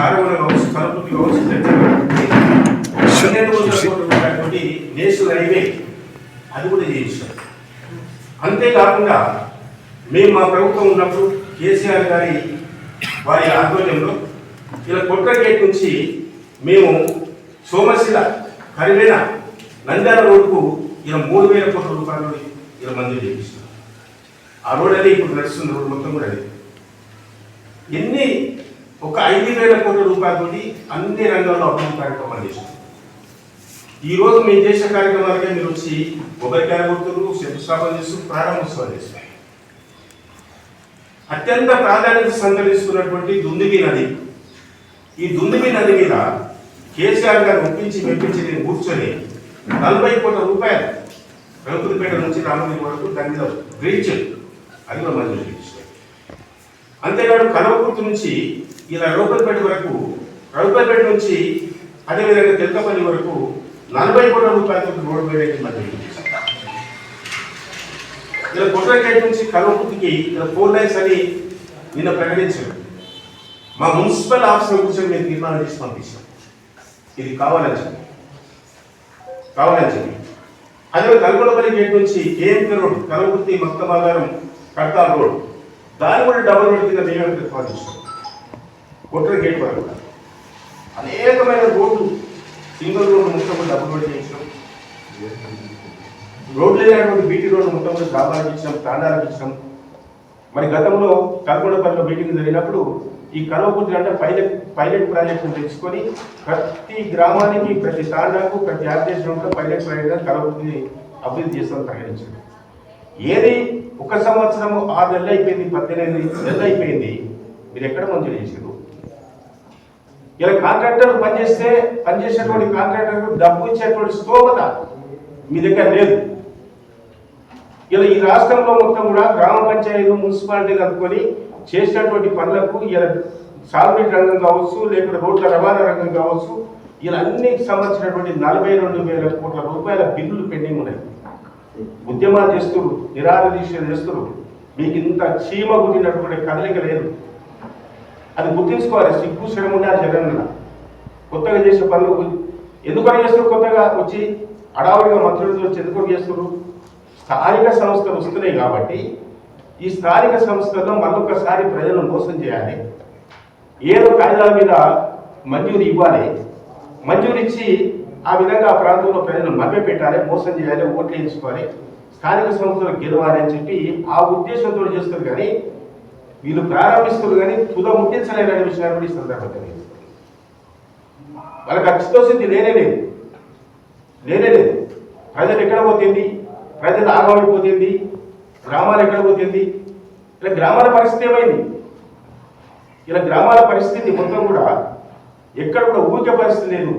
సారవన కావచ్చు కలపతి కావచ్చు పన్నెండు వందల కోట్ల రూపాయలతోటి నేషనల్ హైవే అది కూడా చేయించాం అంతేకాకుండా మేము మా ప్రభుత్వం ఉన్నప్పుడు కేసీఆర్ గారి వారి ఆధ్వర్యంలో ఇలా కొట్ర గేట్ నుంచి మేము సోమశిల కరివేన నంద్యాల రోడ్డుకు ఇలా మూడు వేల కోట్ల రూపాయలు ఇలా మంజూరు చేయించాం ఆ రోడ్ అది ఇప్పుడు నడుస్తున్న రోడ్ మొత్తం కూడా అది. ఎన్ని ఒక ఐదు వేల కోట్ల రూపాయలతోటి అన్ని రంగాల్లో అభివృద్ధి కార్యక్రమాలు చేశాం ఈ రోజు మేము చేసే కార్యక్రమాలకే మీరు వచ్చి కొబ్బరికాయ కొడుతున్నారు శంకుస్థాపన చేస్తూ ప్రారంభోత్సవాలు చేస్తారు అత్యంత ప్రాధాన్యత సంతరిస్తున్నటువంటి దుందిగి నది. ఈ దుందిగి నది మీద కేసీఆర్ గారు ఒప్పించి మెప్పించి నేను కూర్చొని నలభై కోట్ల రూపాయలు రఘుపతిపేట నుంచి రామగిరి వరకు దాని మీద బ్రిడ్జ్ అది కూడా మంజూరు చేయించారు. అంతేకాదు కలవకుర్తి నుంచి ఇలా రూపాయలపేట వరకు రఘుపతిపేట నుంచి అదేవిధంగా తెలకపల్లి వరకు నలభై కోట్ల రూపాయలతో రోడ్డు వేయడానికి మంజూరు ఇలా కొట్రకేట్ నుంచి కల్వకుర్తికి ఇలా ఫోర్ లైన్స్ అని నిన్న ప్రకటించారు. మా మున్సిపల్ ఆఫీసర్ కూర్చొని మేము తీర్మానం చేసి పంపించాం. ఇది కావాలని చెప్పి. కావాలని చెప్పి. అదే కల్గొండపల్లి గేట్ నుంచి KMK road Kalwakurthy Maktamagaram Kadthal road దాని కూడా డబుల్ రోడ్ కింద మేమే ప్రతిపాదించాం కొట్ర గేట్ వరకు. అనేకమైన రోడ్లు సింగిల్ రోడ్డు మొత్తం కూడా డబుల్ రోడ్ చేయించాం రోడ్లు లేనటువంటి బీటీ రోడ్డు మొత్తం కూడా గ్రామాలకు ఇచ్చాం. మరి గతంలో కల్గొండపల్లిలో మీటింగ్ జరిగినప్పుడు ఈ కలవకుర్తి అంటే పైలట్ పైలట్ ప్రాజెక్టును తెచ్చుకొని ప్రతి గ్రామానికి ప్రతి తాండాకు ప్రతి ఆర్టీసీ కూడా పైలట్ ప్రాజెక్ట్ కలవకుర్తిని అభివృద్ధి చేస్తామని ప్రకటించారు. ఏది ఒక సంవత్సరము ఆరు నెలలు అయిపోయింది పద్దెనిమిది నెలలు అయిపోయింది మీరు ఎక్కడ మంజూరు చేశారు ఇలా కాంట్రాక్టర్ పనిచేస్తే పనిచేసేటువంటి కాంట్రాక్టర్ డబ్బు ఇచ్చేటువంటి స్తోమత మీ దగ్గర లేదు. ఇలా ఈ రాష్ట్రంలో మొత్తం కూడా గ్రామ పంచాయతీలు మున్సిపాలిటీలు అనుకొని చేసినటువంటి పనులకు ఇలా సాగునీటి రంగం కావచ్చు లేకుంటే రోడ్ల రవాణా రంగం కావచ్చు ఇలా అన్ని సంబంధించినటువంటి నలభై రెండు వేల కోట్ల రూపాయల బిల్లులు పెండింగ్ ఉన్నాయి. ఉద్యమాలు చేస్తున్నారు నిరాధ దీక్ష చేస్తున్నారు. మీకు ఇంత చీమ గుట్టినటువంటి కదలిక లేదు. అది గుర్తించుకోవాలి. సిగ్గు శ్రమ ఉండాలి జగన్ కొత్తగా చేసే పనులు ఎందుకని చేస్తున్నారు? కొత్తగా వచ్చి అడావుడిగా మంత్రులతో వచ్చి ఎందుకు చేస్తున్నారు? స్థానిక సంస్థలు వస్తున్నాయి కాబట్టి ఈ స్థానిక సంస్థల్లో మరొకసారి ప్రజలను మోసం చేయాలి. ఏదో కాగితాల మీద మంజూరు ఇవ్వాలి. మంజూరు ఇచ్చి ఆ విధంగా ఆ ప్రాంతంలో ప్రజలను మభ్య పెట్టాలి మోసం చేయాలి ఓట్లు వేయించుకోవాలి స్థానిక సంస్థలు గెలవాలి అని చెప్పి ఆ ఉద్దేశంతో చేస్తారు కానీ వీళ్ళు ప్రారంభిస్తారు కానీ తుద ముట్టించలేని విషయాన్ని కూడా ఈ సందర్భంగా తెలియజేస్తారు. వాళ్ళకి అచ్చితోసింది లేనే లేదు. లేనే లేదు. ప్రజలు ఎక్కడ పోతుంది? ప్రజలు ఆగమైపోతుంది గ్రామాలు ఎక్కడ పోతుంది? ఇలా గ్రామాల పరిస్థితి ఏమైంది? ఇలా గ్రామాల పరిస్థితి మొత్తం కూడా ఎక్కడ కూడా ఊరికే పరిస్థితి లేదు.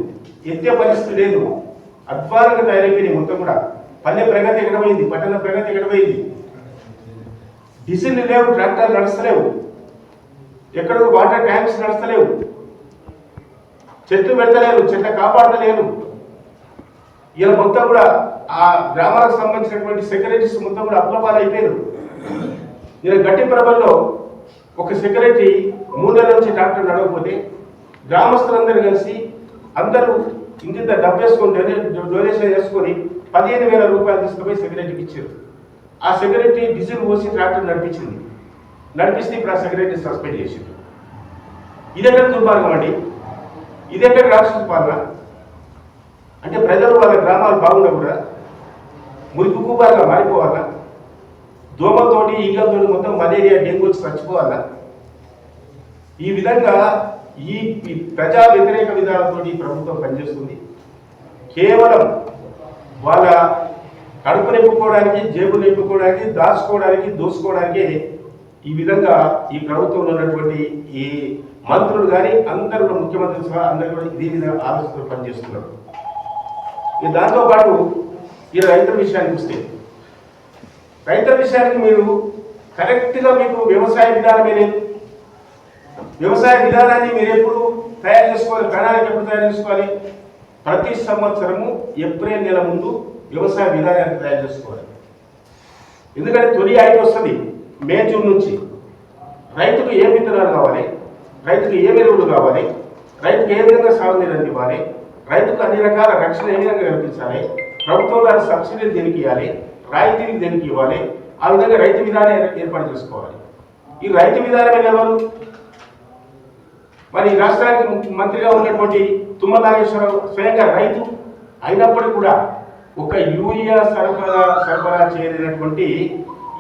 ఎత్తే పరిస్థితి లేదు. అద్వానంగా తయారైపోయినాయి మొత్తం కూడా. పల్లె ప్రగతి ఎక్కడ పోయింది? పట్టణ ప్రగతి ఎక్కడ పోయింది? డిసిల్ లేవు ట్రాక్టర్లు నడుస్తలేవు. ఎక్కడ వాటర్ ట్యాంక్స్ నడుస్తలేవు. చెట్లు పెడతలేరు చెట్ల కాపాడతలేరు. ఇలా మొత్తం కూడా ఆ గ్రామాలకు సంబంధించినటువంటి సెక్రటరీస్ మొత్తం కూడా అప్లపాలు అయిపోయారు ఇలా గట్టి ప్రభల్లో ఒక సెక్రటరీ మూడు నెలల నుంచి ట్రాక్టర్ నడవకపోతే గ్రామస్తులందరూ కలిసి అందరూ ఇంత డబ్బేసుకొని డొనే- డొనేషన్ చేసుకొని పదిహేను వేల రూపాయలు తీసుకుపోయి సెక్రటరీకి ఇచ్చారు. ఆ సెక్రటరీ డీజిల్ పోసి ట్రాక్టర్ నడిపించింది. నడిపిస్తే ఇప్పుడు ఆ సెక్రటరీ సస్పెండ్ చేసింది ఇదెక్కడ దుర్మార్గం అండి? ఇదెక్కడ రాక్షస పాలన? అంటే ప్రజలు వాళ్ళ గ్రామాలు బాగుండకూడదా? మురికి కూపాలుగా మారిపోవాలా? దోమతోటి ఈగలతోటి మొత్తం మలేరియా డెంగ్యూ వచ్చి చచ్చిపోవాలా? ఈ విధంగా ఈ ప్రజా వ్యతిరేక విధానాలతోటి ప్రభుత్వం పనిచేస్తుంది. కేవలం వాళ్ళ కడుపు నింపుకోవడానికి జేబు నింపుకోవడానికి దాచుకోవడానికి దోసుకోవడానికి ఈ విధంగా ఈ ప్రభుత్వంలో ఉన్నటువంటి ఈ మంత్రులు కానీ అందరూ కూడా ముఖ్యమంత్రి సహా అందరూ కూడా ఇదే విధంగా ఆలోచనతో పనిచేస్తున్నారు. ఇక దాంతో పాటు ఈ రైతుల విషయానికి వస్తే రైతుల విషయానికి మీరు కరెక్ట్గా మీకు వ్యవసాయ విధానమే లేదు వ్యవసాయ విధానాన్ని మీరు ఎప్పుడు తయారు చేసుకోవాలి ప్రణాళిక ఎప్పుడు తయారు చేసుకోవాలి? ప్రతి సంవత్సరము ఏప్రిల్ నెల ముందు వ్యవసాయ విధానాన్ని తయారు చేసుకోవాలి. ఎందుకంటే తొలి ఐదు వస్తుంది మే జూన్ నుంచి. రైతుకు ఏ విత్తనాలు కావాలి? రైతుకు ఏ ఎరువులు కావాలి? రైతుకు ఏ విధంగా సాగునీరు ఇవ్వాలి రైతుకు అన్ని రకాల రక్షణ ఏ విధంగా కల్పించాలి? ప్రభుత్వం ద్వారా సబ్సిడీలు దేనికి ఇవ్వాలి? రాయితీలు దేనికి ఇవ్వాలి? ఆ విధంగా రైతు విధానం ఏర్పాటు చేసుకోవాలి. ఈ రైతు విధానమే ఎవరు మరి రాష్ట్రానికి మంత్రిగా ఉన్నటువంటి తుమ్మల నాగేశ్వరరావు స్వయంగా రైతు అయినప్పటికీ కూడా ఒక యూరియా సరఫరా సరఫరా చేయలేనటువంటి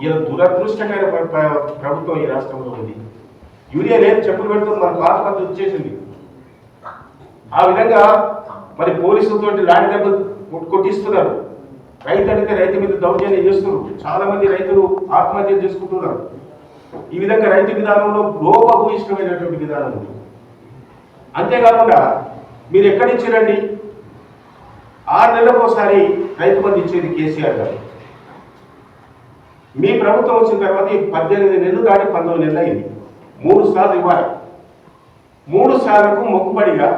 ఈ దురదృష్టకర ప్ర- ప్రభుత్వం ఈ రాష్ట్రంలో ఉంది. యూరియా లేదు చెప్పులు పెడుతూ మన పాత పద్ధతి వచ్చేసింది. ఆ విధంగా మరి పోలీసులతో లాడి దెబ్బలు కొట్టిస్తున్నారు. రైతు అడిగితే రైతు మీద దౌర్జన్యం చేస్తున్నారు. చాలా మంది రైతులు ఆత్మహత్యలు చేసుకుంటున్నారు. ఈ విధంగా రైతు విధానంలో లోపభూయిష్టమైనటువంటి విధానం ఉంది. అంతేకాకుండా మీరు ఎక్కడి నుంచి రండి ఆరు నెలలకు ఒకసారి రైతు బంధు ఇచ్చేది కేసీఆర్ గారు. మీ ప్రభుత్వం వచ్చిన తర్వాత ఈ పద్దెనిమిది నెలలు దాటి పంతొమ్మిది నెలలు అయింది. మూడు సార్లు ఇవ్వాలి. మూడు సార్లకు మొక్కుబడిగా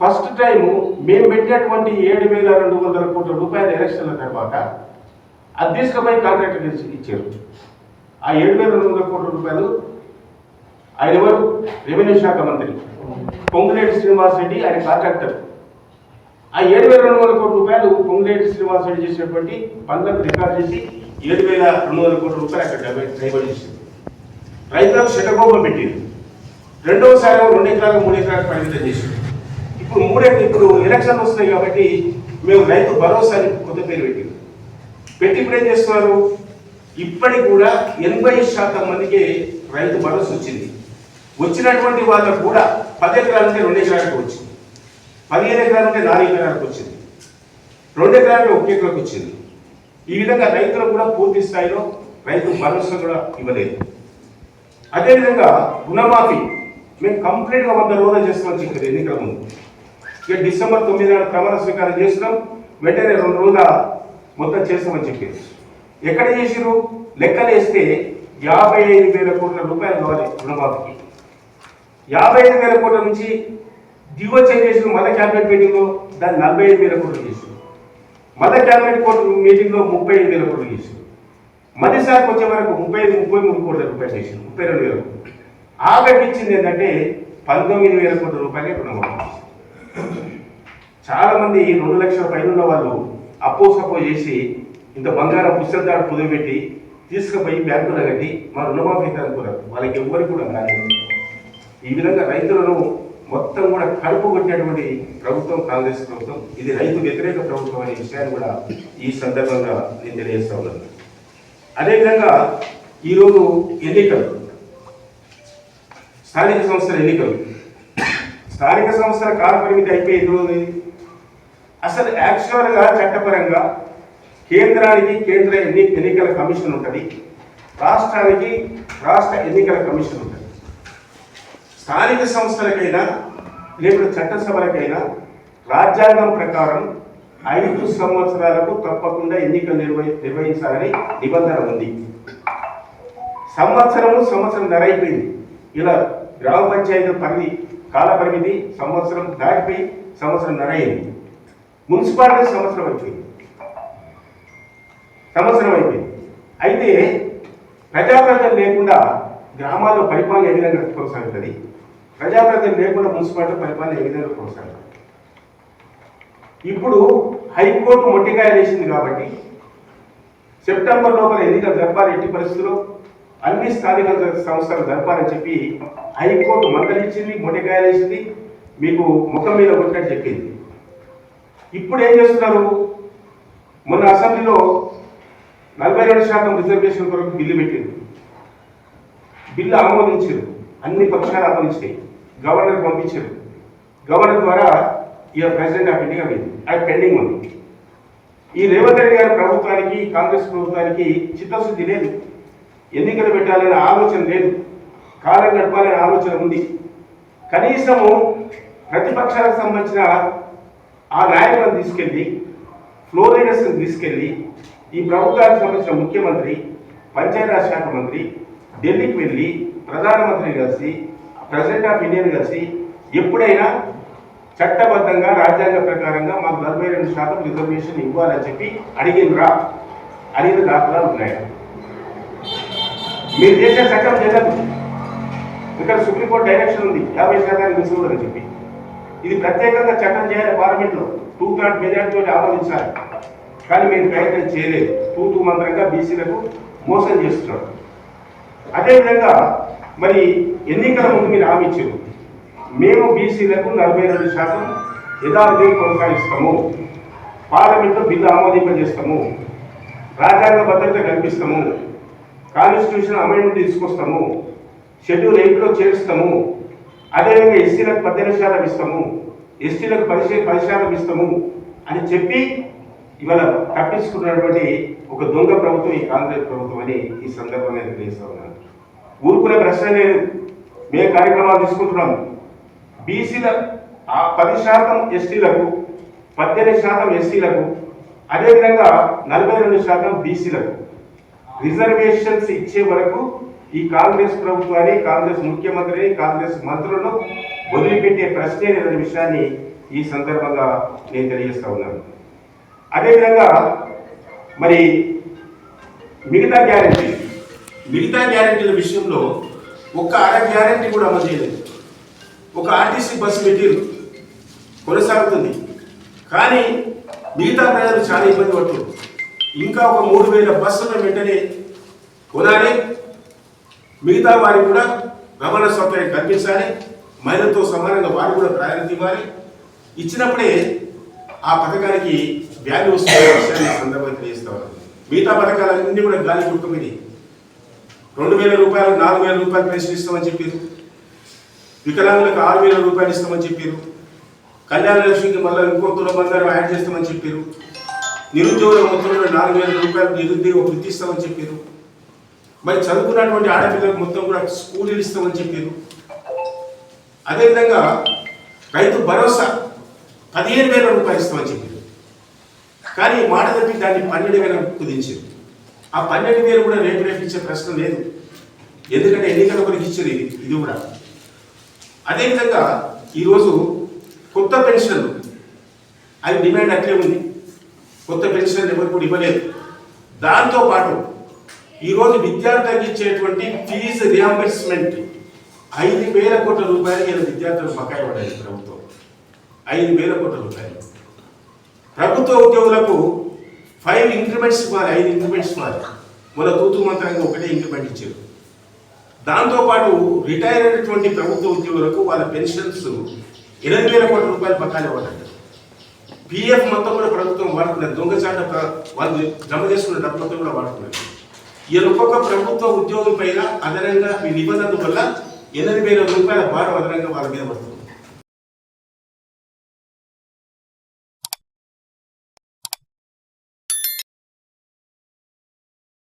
ఫస్ట్ టైం మేము పెట్టినటువంటి ఏడు వేల రెండు వందల కోట్ల రూపాయల ఎలక్షన్ల తర్వాత అది తీసుకుపోయి కాంట్రాక్టర్ ఇచ్చారు. ఆ ఏడు వేల రెండు వందల కోట్ల రూపాయలు ఆయన ఎవరు? రెవెన్యూ శాఖ మంత్రి. పొంగులేటి శ్రీనివాస్ రెడ్డి ఆయన కాంట్రాక్టర్. ఆ ఏడు వేల రెండు వందల కోట్ల రూపాయలు పొంగులేటి శ్రీనివాస్ రెడ్డి చేసినటువంటి పనులకు రికార్డ్ చేసి ఏడు వేల రెండు వందల కోట్ల రూపాయలు అక్కడ డైవర్ట్ చేసింది రైతులకు శటకోపం పెట్టింది రెండవసారి రెండు ఎకరాలు మూడు ఎకరాలు పరిమితం చేసింది ఇప్పుడు మూడే ఇప్పుడు ఎలక్షన్లు వస్తున్నాయి కాబట్టి మేము రైతు భరోసా అని కొత్త పేరు పెట్టింది పెట్టి ఇప్పుడు ఏం చేస్తున్నారు? ఇప్పటికి కూడా ఎనభై శాతం మందికి రైతు భరోసా వచ్చింది. వచ్చినటువంటి వాళ్ళకు కూడా పది ఎకరాలు ఉంటే రెండు ఎకరాలకు వచ్చింది. పదిహేను ఎకరాలు ఉంటే నాలుగు ఎకరాలకు వచ్చింది. రెండు ఎకరాలు ఒక ఎకరాకు వచ్చింది. ఈ విధంగా రైతులకు కూడా పూర్తి స్థాయిలో రైతు భరోసా కూడా ఇవ్వలేదు. అదేవిధంగా రుణమాఫీ. మేము కంప్లీట్గా వంద రోజులు చేస్తామని చెప్పారు ఎన్నికల ముందు. ఇక డిసెంబర్ తొమ్మిది నాడు ప్రమాణ స్వీకారం చేసినాం వెంటనే రెండు రోజుల మొత్తం చేస్తామని చెప్పారు. ఎక్కడ చేసిరు లెక్కలు వేస్తే యాభై ఐదు వేల కోట్ల రూపాయలు కావాలి రుణమాఫీకి. యాభై ఐదు వేల కోట్ల నుంచి దిగొచ్చి చేసిన మళ్ళీ క్యాబినెట్ మీటింగ్లో దాన్ని నలభై ఐదు వేల కోట్లు చేసింది మళ్ళీ క్యాబినెట్ కోర్టు మీటింగ్లో ముప్పై ఐదు వేల కోట్లు చేసింది మధ్యసారికి వచ్చే వరకు ముప్పై ఐదు ముప్పై మూడు కోట్ల రూపాయలు చేసింది ముప్పై రెండు వేల కోట్లు. ఆఖరికి ఇచ్చింది ఏంటంటే పంతొమ్మిది వేల కోట్ల రూపాయలే రుణమాఫీ చాలా మంది రెండు లక్షల పైన ఉన్న వాళ్ళు అప్పో సపో చేసి ఇంత బంగారం పుస్తకాలు కుదిపెట్టి తీసుకుపోయి బ్యాంకులో కట్టి మా రుణమాఫీ అనుకున్నారు వాళ్ళకి ఎవ్వరికి కూడా కాదు ఈ విధంగా రైతులను మొత్తం కూడా కడుపు కొట్టినటువంటి ప్రభుత్వం కాంగ్రెస్ ప్రభుత్వం ఇది రైతు వ్యతిరేక ప్రభుత్వం అనే విషయాన్ని కూడా ఈ సందర్భంగా నేను తెలియజేస్తా ఉన్నాను. అదేవిధంగా ఈరోజు ఎన్నికలు. స్థానిక సంస్థల ఎన్నికలు. స్థానిక సంస్థల కాలపరిమితి అయిపోయి ఎన్ని అసలు యాక్చువల్గా చట్టపరంగా కేంద్రానికి కేంద్ర ఎన్ని ఎన్నికల కమిషన్ ఉంటుంది? రాష్ట్రానికి రాష్ట్ర ఎన్నికల కమిషన్ ఉంటుంది. స్థానిక సంస్థలకైనా లేకపోతే చట్టసభలకైనా రాజ్యాంగం ప్రకారం ఐదు సంవత్సరాలకు తప్పకుండా ఎన్నికలు నిర్వహి నిర్వహించాలని నిబంధన ఉంది. సంవత్సరము సంవత్సరం ధరైపోయింది ఇలా గ్రామ పంచాయతీ పరిధి కాల పరిమితి సంవత్సరం దాటిపోయి సంవత్సరం ధర అయింది మున్సిపాలిటీ సంవత్సరం అయిపోయింది. సంవత్సరం అయిపోయింది. అయితే ప్రజాప్రతినిధులు లేకుండా గ్రామాల్లో పరిపాలన ఏ విధంగా కొనసాగుతుంది? ప్రజాప్రతినిధి లేకుండా మున్సిపాలిటీ పరిపాలన ఏ విధంగా కొనసాగుతుంది? ఇప్పుడు హైకోర్టు మొట్టికాయ వేసింది కాబట్టి సెప్టెంబర్ లోపల ఎన్నికలు జరపాలి ఎట్టి పరిస్థితుల్లో? అన్ని స్థానిక సంస్థలు జరపాలని చెప్పి హైకోర్టు మందలిచ్చింది మొట్టికాయ వేసింది మీకు ముఖం మీద కొట్టినట్టు చెప్పింది. ఇప్పుడు ఏం చేస్తున్నారు? మొన్న అసెంబ్లీలో నలభై రెండు శాతం రిజర్వేషన్ కొరకు బిల్లు పెట్టింది. బిల్లు ఆమోదించారు. అన్ని పక్షాలు ఆమోదించాయి. గవర్నర్ పంపించారు. గవర్నర్ ద్వారా ఇక ప్రెసిడెంట్ ఆఫ్ ఇండియా పోయింది అది పెండింగ్ ఉంది. ఈ రేవంత్ రెడ్డి గారి ప్రభుత్వానికి కాంగ్రెస్ ప్రభుత్వానికి చిత్తశుద్ధి లేదు. ఎన్నికలు పెట్టాలనే ఆలోచన లేదు. కాలం గడపాలనే ఆలోచన ఉంది. కనీసము ప్రతిపక్షాలకు సంబంధించిన ఆ నాయకులను తీసుకెళ్ళి ఫ్లోర్ లీడర్స్ని తీసుకెళ్ళి ఈ ప్రభుత్వానికి సంబంధించిన ముఖ్యమంత్రి పంచాయతీరాజ్ శాఖ మంత్రి ఢిల్లీకి వెళ్ళి ప్రధానమంత్రిని కలిసి ప్రెసిడెంట్ ఆఫ్ ఇండియాని కలిసి ఎప్పుడైనా చట్టబద్ధంగా రాజ్యాంగ ప్రకారంగా మాకు నలభై రెండు శాతం రిజర్వేషన్ ఇవ్వాలని చెప్పి అడిగినరా అడిగిన దాఖలాలు ఉన్నాయా? మీరు చేసే చట్టం చేయలేదు ఇక్కడ సుప్రీంకోర్టు డైరెక్షన్ ఉంది యాభై శాతానికి మించకూడదని చెప్పి. ఇది ప్రత్యేకంగా చట్టం చేయాలి పార్లమెంట్లో. టూ థర్డ్ మెజార్టీతో ఆమోదించాలి కానీ మీరు ప్రయత్నం చేయలేదు. తూతూ మంత్రంగా బీసీలకు మోసం చేస్తున్నారు అదేవిధంగా మరి ఎన్నికల ముందు మీరు హామీ ఇచ్చారు. మేము బీసీలకు నలభై రెండు శాతం యథావిధిగా కొనసాగిస్తాము. పార్లమెంట్లో బిల్లు ఆమోదింపజేస్తాము. రాజ్యాంగ భద్రత కల్పిస్తాము. కాన్స్టిట్యూషన్ అమెండ్మెంట్ తీసుకొస్తాము. షెడ్యూల్ ఎయిట్లో చేరుస్తాము. అదేవిధంగా ఎస్సీలకు పద్దెనిమిది శాతం ఇస్తాము. ఎస్టీలకు పది పది శాతం ఇస్తాము అని చెప్పి ఇవాళ తప్పించుకున్నటువంటి ఒక దొంగ ప్రభుత్వం ఈ కాంగ్రెస్ ప్రభుత్వం అని ఈ సందర్భంగా నేను తెలియజేస్తా ఉన్నాను. ఊరుకునే ప్రశ్న లేదు. మేము కార్యక్రమాలు తీసుకుంటున్నాం బీసీల ఆ పది శాతం ఎస్టీలకు పద్దెనిమిది శాతం ఎస్సీలకు అదేవిధంగా నలభై రెండు శాతం బీసీలకు రిజర్వేషన్స్ ఇచ్చే వరకు ఈ కాంగ్రెస్ ప్రభుత్వాన్ని కాంగ్రెస్ ముఖ్యమంత్రిని కాంగ్రెస్ మంత్రులను వదిలిపెట్టే ప్రశ్నే లేదనే విషయాన్ని ఈ సందర్భంగా నేను తెలియజేస్తా ఉన్నాను. అదేవిధంగా మరి మిగతా గ్యారెంటీ మిగతా గ్యారెంటీల విషయంలో ఒక్క అర గ్యారెంటీ కూడా అమలు చేయలేదు. ఒక ఆర్టీసీ బస్సు పెట్టిరు. కొనసాగుతుంది. కానీ మిగతా ప్రజలు చాలా ఇబ్బంది పడుతుంది ఇంకా ఒక మూడు వేల బస్సులను వెంటనే కొనాలి. మిగతా వారికి కూడా రవాణా సౌకర్యం కల్పించాలి. మహిళలతో సమానంగా వారు కూడా ప్రయారిటీ ఇవ్వాలి. ఇచ్చినప్పుడే ఆ పథకానికి వాల్యూ వస్తున్న విషయాన్ని సందర్భంగా తెలియజేస్తా మిగతా పథకాలన్నీ కూడా గాలి కుట్టుకుని రెండు వేల రూపాయలు నాలుగు వేల రూపాయలు పెన్షన్ ఇస్తామని చెప్పారు. వికలాంగులకు ఆరు వేల రూపాయలు ఇస్తామని చెప్పారు. కళ్యాణ లక్ష్మికి మళ్ళీ ఇంకో తుల బంగారం యాడ్ చేస్తామని చెప్పారు. నిరుద్యోగుల మొత్తంలో నాలుగు వేల రూపాయలు నిరుద్యోగ వృత్తి ఇస్తామని చెప్పారు. మరి చదువుకున్నటువంటి ఆడపిల్లలకు మొత్తం కూడా స్కూలీలు ఇస్తామని చెప్పారు. అదేవిధంగా రైతు భరోసా పదిహేను వేల రూపాయలు ఇస్తామని చెప్పారు. కానీ మాట తప్పి దాన్ని పన్నెండు వేల కుదించారు. ఆ పన్నెండు వేలు కూడా రేపు రేపు ఇచ్చే ప్రశ్న లేదు. ఎందుకంటే ఎన్నికల కొరకు ఇచ్చారు ఇది. ఇది కూడా. అదేవిధంగా ఈరోజు కొత్త పెన్షన్లు అది డిమాండ్ అట్లే ఉంది. కొత్త పెన్షన్ ఎవరు కూడా ఇవ్వలేదు. దాంతో పాటు ఈరోజు విద్యార్థులకు ఇచ్చేటువంటి ఫీజు రియంబర్స్మెంట్ ఐదు వేల కోట్ల రూపాయలు విద్యార్థులకు బకాయి పడాలి ప్రభుత్వం. ఐదు వేల కోట్ల రూపాయలు. ప్రభుత్వ ఉద్యోగులకు ఫైవ్ ఇంక్రిమెంట్స్ మారి ఐదు ఇంక్రిమెంట్స్ మారి మన తూతు మంత్రంగా ఒకటే ఇంక్రిమెంట్ ఇచ్చారు. దాంతోపాటు రిటైర్ అయినటువంటి ప్రభుత్వ ఉద్యోగులకు వాళ్ళ పెన్షన్స్ ఎనిమిది వేల కోట్ల రూపాయలు బకాయిలు ఇవ్వాలంట పిఎఫ్ మొత్తం కూడా ప్రభుత్వం వాడుతున్నారు దొంగచాట వాళ్ళు జమ చేసుకున్న డబ్బులతో కూడా వాడుతున్నారు ఈ ఒక్కొక్క ప్రభుత్వ ఉద్యోగం పైన అదనంగా ఈ నిబంధనల వల్ల ఎనిమిది వేల రూపాయల భారం అదనంగా వాళ్ళ మీద పడుతుంది.